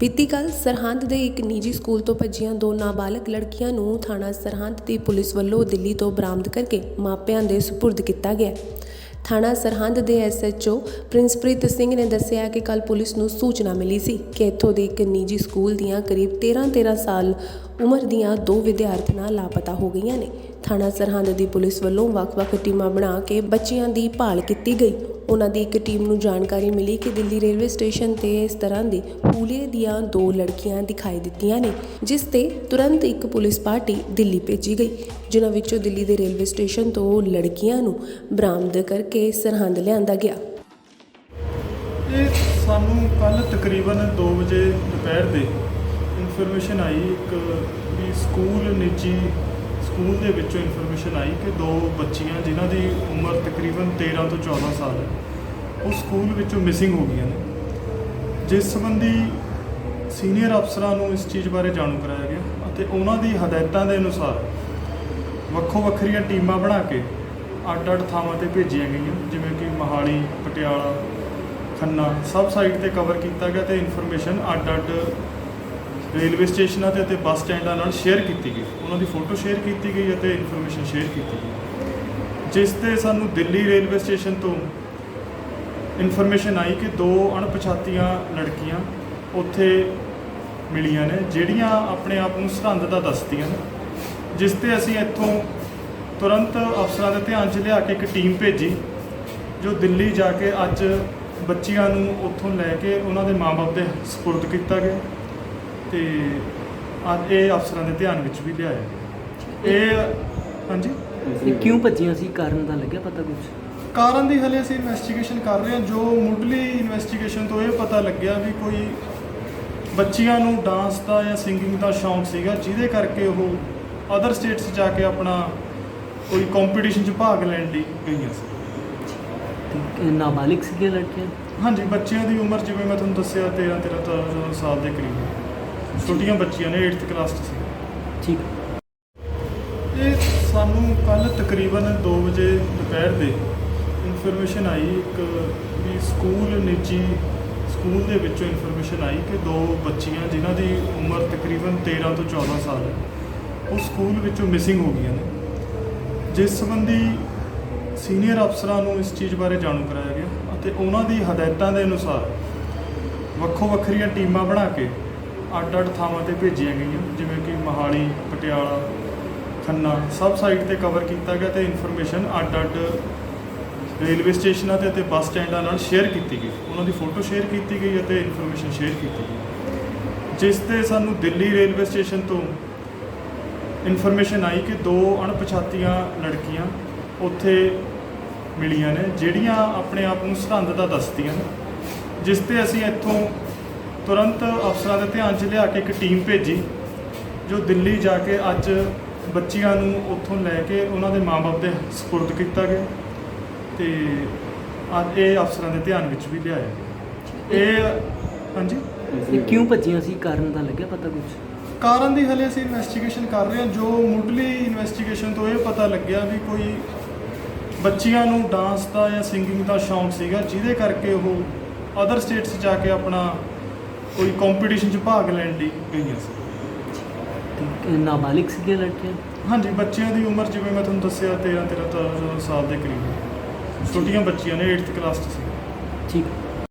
ਬੀਤੀ ਕੱਲ ਸਰਹੰਦ ਦੇ ਇੱਕ ਨਿੱਜੀ ਸਕੂਲ ਤੋਂ ਭੱਜੀਆਂ ਦੋ ਨਾਬਾਲਗ ਲੜਕੀਆਂ ਨੂੰ ਥਾਣਾ ਸਰਹੰਦ ਦੀ ਪੁਲਿਸ ਵੱਲੋਂ ਦਿੱਲੀ ਤੋਂ ਬਰਾਮਦ ਕਰਕੇ ਮਾਪਿਆਂ ਦੇ ਸੁਪੁਰਦ ਕੀਤਾ ਗਿਆ। ਥਾਣਾ ਸਰਹੰਦ ਦੇ ਐਸਐਚਓ ਪ੍ਰਿੰਸਪ੍ਰੀਤ ਸਿੰਘ ਨੇ ਦੱਸਿਆ ਕਿ ਕੱਲ ਪੁਲਿਸ ਨੂੰ ਸੂਚਨਾ ਮਿਲੀ ਸੀ ਕਿ ਇੱਥੋਂ ਦੇ ਇੱਕ ਨਿੱਜੀ ਸਕੂਲ ਦੀਆਂ ਕਰੀਬ 13-13 ਸਾਲ ਉਮਰ ਦੀਆਂ ਦੋ ਵਿਦਿਆਰਥਣਾਂ ਲਾਪਤਾ ਹੋ ਗਈਆਂ ਨੇ। ਥਾਣਾ ਸਰਹੰਦ ਦੀ ਪੁਲਿਸ ਵੱਲੋਂ ਵੱਖ-ਵੱਖ ਟੀਮਾਂ ਬਣਾ ਕੇ ਬੱਚਿਆਂ ਦੀ ਭਾਲ ਕੀਤੀ ਗਈ। ਉਹਨਾਂ ਦੀ ਇੱਕ ਟੀਮ ਨੂੰ ਜਾਣਕਾਰੀ ਮਿਲੀ ਕਿ ਦਿੱਲੀ ਰੇਲਵੇ ਸਟੇਸ਼ਨ ਤੇ ਇਸ ਤਰ੍ਹਾਂ ਦੀ ਹੂਲੇ ਦੀਆਂ ਦੋ ਲੜਕੀਆਂ ਦਿਖਾਈ ਦਿੱਤੀਆਂ ਨੇ, ਜਿਸ ਤੇ ਤੁਰੰਤ ਇੱਕ ਪੁਲਿਸ ਪਾਰਟੀ ਦਿੱਲੀ ਭੇਜੀ ਗਈ, ਜਿਨ੍ਹਾਂ ਵਿੱਚੋਂ ਦਿੱਲੀ ਦੇ ਰੇਲਵੇ ਸਟੇਸ਼ਨ ਤੋਂ ਲੜਕੀਆਂ ਨੂੰ ਬਰਾਮਦ ਕਰਕੇ ਸਰਹੰਦ ਲਿਆਂਦਾ ਗਿਆ। ਇਹ ਸਾਨੂੰ ਕੱਲ ਤਕਰੀਬਨ 2 ਵਜੇ ਦੁਪਹਿਰ ਦੇ ਇਨਫੋਰਮੇਸ਼ਨ ਆਈ, ਇੱਕ ਵੀ ਸਕੂਲ, ਨਿੱਜੀ ਸਕੂਲ ਦੇ ਵਿੱਚੋਂ ਇਨਫੋਰਮੇਸ਼ਨ ਆਈ ਕਿ ਦੋ ਬੱਚੀਆਂ ਜਿਨ੍ਹਾਂ ਦੀ ਉਮਰ ਤਕਰੀਬਨ 13 ਤੋਂ 14 ਸਾਲ ਹੈ, ਉਹ ਸਕੂਲ ਵਿੱਚੋਂ ਮਿਸਿੰਗ ਹੋ ਗਈਆਂ ਨੇ। ਜਿਸ ਸੰਬੰਧੀ ਸੀਨੀਅਰ ਅਫਸਰਾਂ ਨੂੰ ਇਸ ਚੀਜ਼ ਬਾਰੇ ਜਾਣੂ ਕਰਾਇਆ ਗਿਆ ਅਤੇ ਉਹਨਾਂ ਦੀ ਹਦਾਇਤਾਂ ਦੇ ਅਨੁਸਾਰ ਵੱਖੋ ਵੱਖਰੀਆਂ ਟੀਮਾਂ ਬਣਾ ਕੇ ਅੱਡ-ਅੱਡ ਥਾਵਾਂ ਤੇ ਭੇਜੀਆਂ ਗਈਆਂ, ਜਿਵੇਂ ਕਿ ਮਹਾਲੀ, ਪਟਿਆਲਾ, ਖੰਨਾ, ਸਭ ਸਾਈਟ ਤੇ ਕਵਰ ਕੀਤਾ ਗਿਆ ਤੇ ਇਨਫੋਰਮੇਸ਼ਨ ਅੱਡ-ਅੱਡ ਰੇਲਵੇ ਸਟੇਸ਼ਨਾਂ ਤੇ ਅਤੇ ਬੱਸ ਸਟੈਂਡਾਂ ਨਾਲ ਸ਼ੇਅਰ ਕੀਤੀ ਗਈ। ਉਹਨਾਂ ਦੀ ਫੋਟੋ ਸ਼ੇਅਰ ਕੀਤੀ ਗਈ ਅਤੇ ਇਨਫੋਰਮੇਸ਼ਨ ਸ਼ੇਅਰ ਕੀਤੀ ਗਈ। ਜਿਸ ਤੇ ਸਾਨੂੰ ਦਿੱਲੀ ਰੇਲਵੇ ਸਟੇਸ਼ਨ ਤੋਂ ਇਨਫੋਰਮੇਸ਼ਨ ਆਈ ਕਿ ਦੋ ਅਣਪਛਾਤੀਆਂ ਲੜਕੀਆਂ ਉੱਥੇ ਮਿਲੀਆਂ ਨੇ, ਜਿਹੜੀਆਂ ਆਪਣੇ ਆਪ ਨੂੰ ਸਰਹੰਦ ਦਾ ਦੱਸਦੀਆਂ ਨੇ, ਜਿਸ ਤੇ ਅਸੀਂ ਇੱਥੋਂ ਤੁਰੰਤ ਅਫਸਰਾਂ ਦੇ ਧਿਆਨ 'ਚ ਲਿਆ ਕੇ ਇੱਕ ਟੀਮ ਭੇਜੀ, ਜੋ ਦਿੱਲੀ ਜਾ ਕੇ ਅੱਜ ਬੱਚੀਆਂ ਨੂੰ ਉੱਥੋਂ ਲੈ ਕੇ ਉਹਨਾਂ ਦੇ ਮਾਪੇ ਦੇ ਸਪੁਰਦ ਕੀਤਾ ਗਿਆ। ਤੇ ਅੱਜ ਇਹ ਅਫਸਰਾਂ ਦੇ ਧਿਆਨ ਵਿੱਚ ਵੀ ਲਿਆਇਆ ਗਿਆ। ਇਹ ਹਾਂਜੀ? ਇਹ ਕਿਉਂ ਭੱਜੀਆਂ ਸੀ? ਕਾਰਨ ਦਾ ਲੱਗਿਆ ਪਤਾ ਕੁਝ ਕਾਰਨ ਦੀ ਹਲੇ ਅਸੀਂ ਇਨਵੈਸਟੀਗੇਸ਼ਨ ਕਰ ਰਹੇ ਹਾਂ। ਜੋ ਮੁੱਢਲੀ ਇਨਵੈਸਟੀਗੇਸ਼ਨ ਤੋਂ ਇਹ ਪਤਾ ਲੱਗਿਆ ਵੀ ਕੋਈ ਬੱਚੀਆਂ ਨੂੰ ਡਾਂਸ ਦਾ ਜਾਂ ਸਿੰਗਿੰਗ ਦਾ ਸ਼ੌਂਕ ਸੀਗਾ ਜਿਹਦੇ ਕਰਕੇ ਉਹ ਅਦਰ ਸਟੇਟਸ ਜਾ ਕੇ ਆਪਣਾ ਕੋਈ ਕੰਪੀਟੀਸ਼ਨ 'ਚ ਭਾਗ ਲੈਣ ਲਈ ਗਈਆਂ ਸੀ। ਨਾਬਾਲਿਗ ਸੀਗੀਆਂ ਲੜਕੀਆਂ? ਹਾਂਜੀ ਬੱਚਿਆਂ ਦੀ ਉਮਰ ਜਿਵੇਂ ਮੈਂ ਤੁਹਾਨੂੰ ਦੱਸਿਆ 13 13 14 ਸਾਲ ਦੇ ਕਰੀਬ। ਛੋਟੀਆਂ ਬੱਚੀਆਂ ਨੇ 8th ਕਲਾਸ 'ਚ ਸੀ। ਠੀਕ। ਇਹ ਸਾਨੂੰ ਕੱਲ ਤਕਰੀਬਨ 2 ਵਜੇ ਦੁਪਹਿਰ ਦੇ ਇਨਫੋਰਮੇਸ਼ਨ ਆਈ ਇੱਕ ਵੀ ਸਕੂਲ ਨਿੱਜੀ ਸਕੂਲ ਦੇ ਵਿੱਚੋਂ ਇਨਫੋਰਮੇਸ਼ਨ ਆਈ ਕਿ ਦੋ ਬੱਚੀਆਂ ਜਿਨ੍ਹਾਂ ਦੀ ਉਮਰ ਤਕਰੀਬਨ 13 ਤੋਂ 14 ਸਾਲ ਹੈ ਉਹ ਸਕੂਲ ਵਿੱਚੋਂ ਮਿਸਿੰਗ ਹੋ ਗਈਆਂ ਨੇ। ਜਿਸ ਸੰਬੰਧੀ ਸੀਨੀਅਰ ਅਫਸਰਾਂ ਨੂੰ ਇਸ ਚੀਜ਼ ਬਾਰੇ ਜਾਣੂ ਕਰਾਇਆ ਗਿਆ ਅਤੇ ਉਹਨਾਂ ਦੀ ਹਦਾਇਤਾਂ ਦੇ ਅਨੁਸਾਰ ਵੱਖੋ ਵੱਖਰੀਆਂ ਟੀਮਾਂ ਬਣਾ ਕੇ ਅੱਡ-ਅੱਡ ਥਾਵਾਂ ਤੇ ਭੇਜੀਆਂ ਗਈਆਂ, ਜਿਵੇਂ ਕਿ ਮਹਾਲੀ, ਪਟਿਆਲਾ, ਖੰਨਾ, ਸਭ ਸਾਈਟ ਤੇ ਕਵਰ ਕੀਤਾ ਗਿਆ ਤੇ ਇਨਫੋਰਮੇਸ਼ਨ ਅੱਡ-ਅੱਡ ਰੇਲਵੇ ਸਟੇਸ਼ਨਾਂ ਤੇ ਅਤੇ ਬੱਸ ਸਟੈਂਡਾਂ ਨਾਲ ਸ਼ੇਅਰ ਕੀਤੀ ਗਈ। ਉਹਨਾਂ ਦੀ ਫੋਟੋ ਸ਼ੇਅਰ ਕੀਤੀ ਗਈ ਅਤੇ ਇਨਫੋਰਮੇਸ਼ਨ ਸ਼ੇਅਰ ਕੀਤੀ ਗਈ। ਜਿਸ ਤੇ ਸਾਨੂੰ ਦਿੱਲੀ ਰੇਲਵੇ ਸਟੇਸ਼ਨ ਤੋਂ ਇਨਫੋਰਮੇਸ਼ਨ ਆਈ ਕਿ ਦੋ ਅਣਪਛਾਤੀਆਂ ਲੜਕੀਆਂ ਉੱਥੇ ਮਿਲੀਆਂ ਨੇ, ਜਿਹੜੀਆਂ ਆਪਣੇ ਆਪ ਨੂੰ ਸਰਹੰਦ ਦਾ ਦੱਸਦੀਆਂ ਨੇ, ਜਿਸ ਤੇ ਅਸੀਂ ਇੱਥੋਂ ਤੁਰੰਤ ਅਫਸਰਾਂ ਦੇ ਧਿਆਨ 'ਚ ਲਿਆ ਕੇ ਇੱਕ ਟੀਮ ਭੇਜੀ ਜੋ ਦਿੱਲੀ ਜਾ ਕੇ ਅੱਜ ਬੱਚੀਆਂ ਨੂੰ ਉੱਥੋਂ ਲੈ ਕੇ ਉਹਨਾਂ ਦੇ ਮਾਪੇ ਦੇ ਸਪੁਰਦ ਕੀਤਾ ਗਿਆ ਤੇ ਅੱਜ ਇਹ ਅਫਸਰਾਂ ਦੇ ਧਿਆਨ ਵਿੱਚ ਵੀ ਲਿਆਇਆ ਗਿਆ। ਇਹ ਹਾਂਜੀ? ਇਹ ਕਿਉਂ ਭੱਜੀਆਂ ਸੀ? ਕਾਰਨ ਦਾ ਲੱਗਿਆ ਪਤਾ ਕੁਝ ਕਾਰਨ ਦੀ ਹਲੇ ਅਸੀਂ ਇਨਵੈਸਟੀਗੇਸ਼ਨ ਕਰ ਰਹੇ ਹਾਂ। ਜੋ ਮੁੱਢਲੀ ਇਨਵੈਸਟੀਗੇਸ਼ਨ ਤੋਂ ਇਹ ਪਤਾ ਲੱਗਿਆ ਵੀ ਕੋਈ ਬੱਚੀਆਂ ਨੂੰ ਡਾਂਸ ਦਾ ਜਾਂ ਸਿੰਗਿੰਗ ਦਾ ਸ਼ੌਂਕ ਸੀਗਾ ਜਿਹਦੇ ਕਰਕੇ ਉਹ ਅਦਰ ਸਟੇਟਸ ਜਾ ਕੇ ਆਪਣਾ ਕੋਈ ਕੰਪੀਟੀਸ਼ਨ 'ਚ ਭਾਗ ਲੈਣ ਲਈ ਗਈਆਂ ਸੀ। ਤੇ ਨਾਬਾਲਿਗ ਸੀਗੀਆਂ ਲੜਕੀਆਂ? ਹਾਂਜੀ ਬੱਚਿਆਂ ਦੀ ਉਮਰ ਜਿਵੇਂ ਮੈਂ ਤੁਹਾਨੂੰ ਦੱਸਿਆ 13 13 14 ਸਾਲ ਦੇ ਕਰੀਬ। ਛੋਟੀਆਂ ਬੱਚੀਆਂ ਨੇ 8th ਕਲਾਸ 'ਚ ਸੀ। ਠੀਕ।